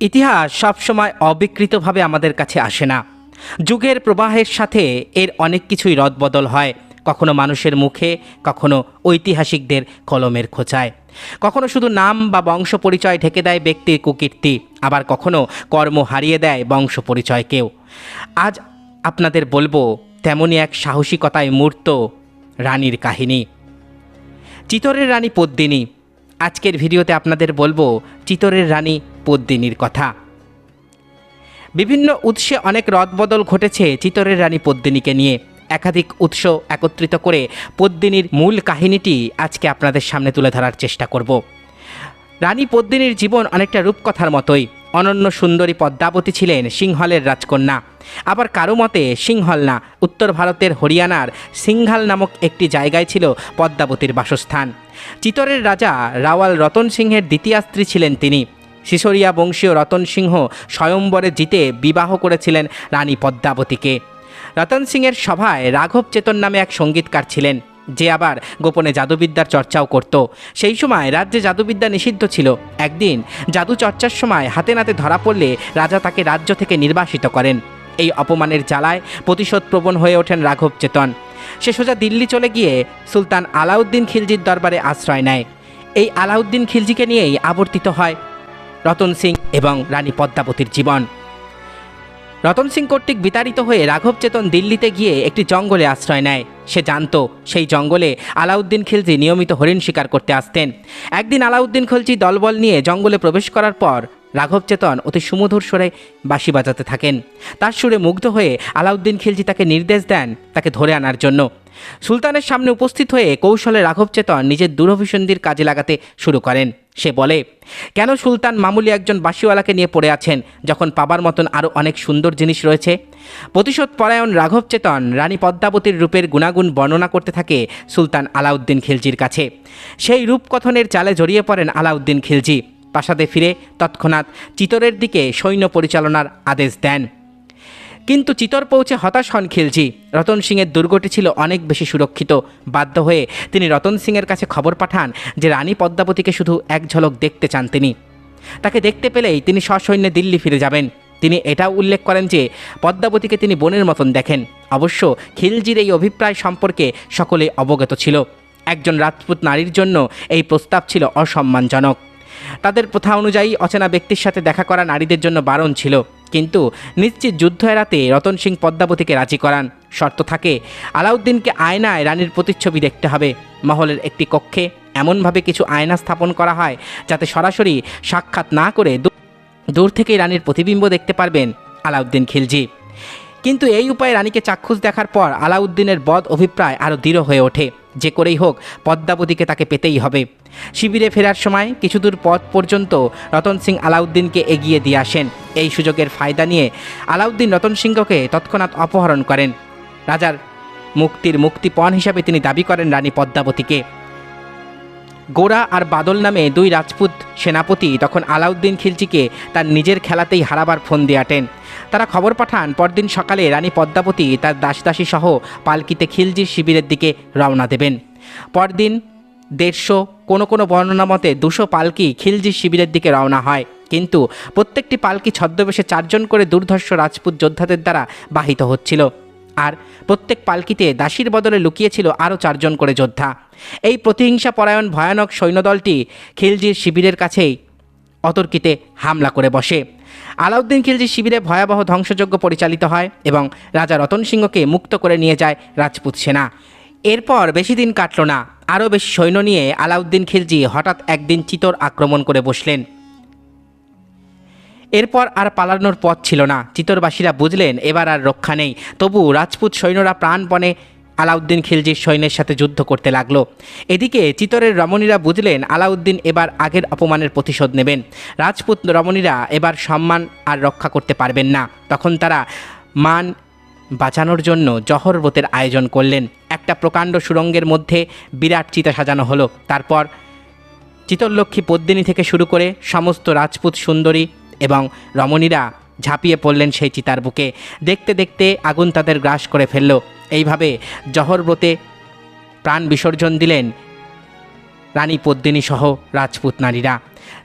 ইতিহাস সবসময় অবিকৃতভাবে আমাদের কাছে আসে না। যুগের প্রবাহের সাথে এর অনেক কিছুই রদবদল হয়। কখনো মানুষের মুখে, কখনো ঐতিহাসিকদের কলমের খোঁচায়। কখনো শুধু নাম বা বংশ পরিচয় ঢেকে দেয় ব্যক্তির কুকীর্তি, আবার কখনো কর্ম হারিয়ে দেয় বংশ পরিচয়কেও আজ আপনাদের বলব, তেমনই এক সাহসিকতায় মূর্ত রানীর কাহিনী। চিতরের রানী পদ্মিনী। আজকের ভিডিওতে আপনাদের বলব, চিতরের রানী পদ্মিনীর কথা। বিভিন্ন উৎসে অনেক রদবদল ঘটেছে চিতরের রানী পদ্মিনীকে নিয়ে। একাধিক উৎস একত্রিত করে পদ্মিনীর মূল কাহিনীটি আজকে আপনাদের সামনে তুলে ধরার চেষ্টা করব। রানী পদ্মিনীর জীবন অনেকটা রূপকথার মতোই। অনন্য সুন্দরী পদ্মাবতী ছিলেন সিংহলের রাজকন্যা। আবার কারও মতে সিংহল না, উত্তর ভারতের হরিয়ানার সিংহাল নামক একটি জায়গায় ছিল পদ্মাবতীর বাসস্থান। চিতরের রাজা রাওয়াল রতন সিংহের দ্বিতীয় স্ত্রী ছিলেন তিনি। সিসরিয়া বংশীয় রতন সিংহ স্বয়ম্বরে জিতে বিবাহ করেছিলেন রানী পদ্মাবতীকে। রতন সিংয়ের সভায় রাঘব চেতন নামে এক সঙ্গীতকার ছিলেন, যে আবার গোপনে জাদুবিদ্যার চর্চাও করত। সেই সময় রাজ্যে জাদুবিদ্যা নিষিদ্ধ ছিল। একদিন জাদু চর্চার সময় হাতে নাতে ধরা পড়লে রাজা তাকে রাজ্য থেকে নির্বাসিত করেন। এই অপমানের জ্বালায় প্রতিশোধ প্রবণ হয়ে ওঠেন রাঘব চেতন। সে সোজা দিল্লি চলে গিয়ে সুলতান আলাউদ্দিন খিলজির দরবারে আশ্রয় নেয়। এই আলাউদ্দিন খিলজিকে নিয়েই আবর্তিত হয় রতন সিং এবং রানী পদ্মাবতীর জীবন। রতন সিং কর্তৃক বিতাড়িত হয়ে রাঘব চেতন দিল্লিতে গিয়ে একটি জঙ্গলে আশ্রয় নেয়। সে জানত, সেই জঙ্গলে আলাউদ্দিন খিলজি নিয়মিত হরিণ শিকার করতে আসতেন। একদিন আলাউদ্দিন খিলজি দলবল নিয়ে জঙ্গলে প্রবেশ করার পর রাঘব চেতন অতি সুমধুর সুরে বাঁশি বাজাতে থাকেন। তার সুরে মুগ্ধ হয়ে আলাউদ্দিন খিলজি তাকে নির্দেশ দেন তাকে ধরে আনার জন্য। সুলতানের সামনে উপস্থিত হয়ে কৌশলে রাঘব চেতন নিজের দুরভিসন্ধির কাজে লাগাতে শুরু করেন। সে বলে, কেন সুলতান মামুলি একজন বাসিওয়ালাকে নিয়ে পড়ে আছেন যখন পাবার মতন আরও অনেক সুন্দর জিনিস রয়েছে? প্রতিশোধ পরায়ণ রাঘব চেতন, রানী পদ্মাবতীর রূপের গুণাগুণ বর্ণনা করতে থাকে সুলতান আলাউদ্দিন খিলজির কাছে। সেই রূপকথনের চালে জড়িয়ে পড়েন আলাউদ্দিন খিলজি। প্রাসাদে ফিরে তৎক্ষণাৎ চিতরের দিকে সৈন্য পরিচালনার আদেশ দেন। কিন্তু চিতর পৌঁছে হতাশ হন খিলজি। রতন সিংয়ের দুর্গটি ছিল অনেক বেশি সুরক্ষিত। বাধ্য হয়ে তিনি রতন সিংয়ের কাছে খবর পাঠান যে রানী পদ্মাবতীকে শুধু এক ঝলক দেখতে চান তিনি। তাকে দেখতে পেলেই তিনি সসৈন্যে দিল্লি ফিরে যাবেন। তিনি এটাও উল্লেখ করেন যে, পদ্মাবতীকে তিনি বোনের মতন দেখেন। অবশ্য খিলজির এই অভিপ্রায় সম্পর্কে সকলে অবগত ছিল। একজন রাজপুত নারীর জন্য এই প্রস্তাব ছিল অসম্মানজনক। তাদের প্রথা অনুযায়ী অচেনা ব্যক্তির সাথে দেখা করা নারীদের জন্য বারণ ছিল। কিন্তু নিশ্চিত যুদ্ধ এড়াতে রতন সিং পদ্মাবতীকে রাজি করান। শর্ত থাকে, আলাউদ্দিনকে আয়নায় রানীর প্রতিচ্ছবি দেখতে হবে। মহলের একটি কক্ষে এমনভাবে কিছু আয়না স্থাপন করা হয় যাতে সরাসরি সাক্ষাৎ না করে দূর- থেকেই রানীর প্রতিবিম্ব দেখতে পারবেন আলাউদ্দিন খিলজি। কিন্তু এই উপায়ে রানীকে চাক্ষুষ দেখার পর আলাউদ্দিনের বদ অভিপ্রায় আরও দৃঢ় হয়ে ওঠে। যে করেই হোক পদ্মাবতীকে তাকে পেতেই হবে। শিবিরে ফেরার সময় কিছু দূর পথ পর্যন্ত রতন সিং আলাউদ্দিনকে এগিয়ে দিয়ে আসেন। এই সুযোগের ফায়দা নিয়ে আলাউদ্দিন রতন সিংহকে তৎক্ষণাৎ অপহরণ করেন। রাজার মুক্তির মুক্তিপণ হিসাবে তিনি দাবি করেন রানী পদ্মাবতীকে। গোরা আর বাদল নামে দুই রাজপুত সেনাপতি তখন আলাউদ্দিন খিলজিকে তার নিজের খেলাতেই হারাবার ফোন দিয়ে আটেন। তারা খবর পাঠান, পরদিন সকালে রানী পদ্মাবতী তার দাসদাসী সহ পালকিতে খিলজির শিবিরের দিকে রওনা দেবেন। পরদিন দেড়শো কোনো কোনো বর্ণনা মতে দুশো পালকি খিলজির শিবিরের দিকে রওনা হয়। কিন্তু প্রত্যেকটি পালকি ছদ্মবেশে চারজন করে দুর্ধর্ষ রাজপুত যোদ্ধাদের দ্বারা বাহিত হচ্ছিল। আর প্রত্যেক পালকিতে দাসীর বদলে লুকিয়েছিল আরও চারজন করে যোদ্ধা। এই প্রতিহিংসা পরায়ণ ভয়ানক সৈন্যদলটি খিলজির শিবিরের কাছেই অতর্কিতে হামলা করে বসে। আলাউদ্দিন খিলজির শিবিরে ভয়াবহ ধ্বংসযজ্ঞ পরিচালিত হয় এবং রাজা রতন সিংহকে মুক্ত করে নিয়ে যায় রাজপুত সেনা। এরপর বেশি দিন কাটল না, আরও বেশি সৈন্য নিয়ে আলাউদ্দিন খিলজি হঠাৎ একদিন চিতর আক্রমণ করে বসলেন। এরপর আর পালানোর পথ ছিল না। চিতরবাসীরা বুঝলেন, এবার আর রক্ষা নেই। তবু রাজপুত সৈন্যরা প্রাণপণে আলাউদ্দিন খিলজির সৈন্যের সাথে যুদ্ধ করতে লাগল। এদিকে চিতরের রমণীরা বুঝলেন, আলাউদ্দিন এবার আগের অপমানের প্রতিশোধ নেবেন। রাজপুত রমণীরা এবার সম্মান আর রক্ষা করতে পারবেন না। তখন তারা মান বাঁচানোর জন্য জহরবতের আয়োজন করলেন। একটা প্রকাণ্ড সুরঙ্গের মধ্যে বিরাট চিতা সাজানো হলো। তারপর চিতরলক্ষ্মী পদ্মিনী থেকে শুরু করে সমস্ত রাজপুত সুন্দরী এবং রমণীরা ঝাঁপিয়ে পড়লেন সেই চিতার বুকে। দেখতে দেখতে আগুন তাদের গ্রাস করে ফেলল। এইভাবে জহরব্রতে প্রাণ বিসর্জন দিলেন রানী পদ্মিনী সহ রাজপুত নারীরা।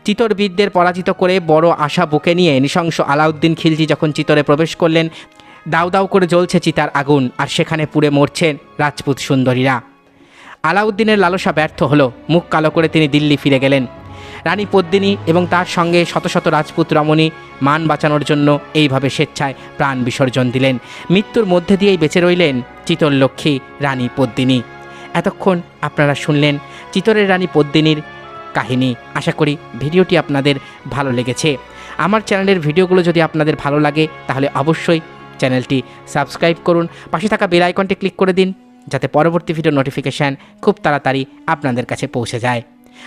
চিতরবিদদের পরাজিত করে বড় আশা বুকে নিয়ে নৃশংস আলাউদ্দিন খিলজি যখন চিতরে প্রবেশ করলেন, দাউ দাউ করে জ্বলছে চিতার আগুন আর সেখানে পুড়ে মরছেন রাজপুত সুন্দরীরা। আলাউদ্দিনের লালসা ব্যর্থ হলো, মুখ কালো করে তিনি দিল্লি ফিরে গেলেন। রানী পদ্মিনী এবং তার সঙ্গে শত শত রাজপুত রমণী মান বাঁচানোর জন্য এইভাবে স্বেচ্ছায় প্রাণ বিসর্জন দিলেন। মৃত্যুর মধ্যে দিয়েই বেঁচে রইলেন চিতরলক্ষ্মী রানী পদ্মিনী। এতক্ষণ আপনারা শুনলেন চিতরের রানী পদ্মিনীর কাহিনী। আশা করি ভিডিওটি আপনাদের ভালো লেগেছে। আমার চ্যানেলের ভিডিওগুলো যদি আপনাদের ভালো লাগে, তাহলে অবশ্যই চ্যানেলটি সাবস্ক্রাইব করুন। পাশে থাকা বেল আইকনটি ক্লিক করে দিন, যাতে পরবর্তী ভিডিও নোটিফিকেশান খুব তাড়াতাড়ি আপনাদের কাছে পৌঁছে যায়।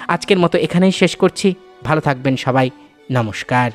আজকের মতো এখানেই শেষ করছি। ভালো থাকবেন সবাই। নমস্কার।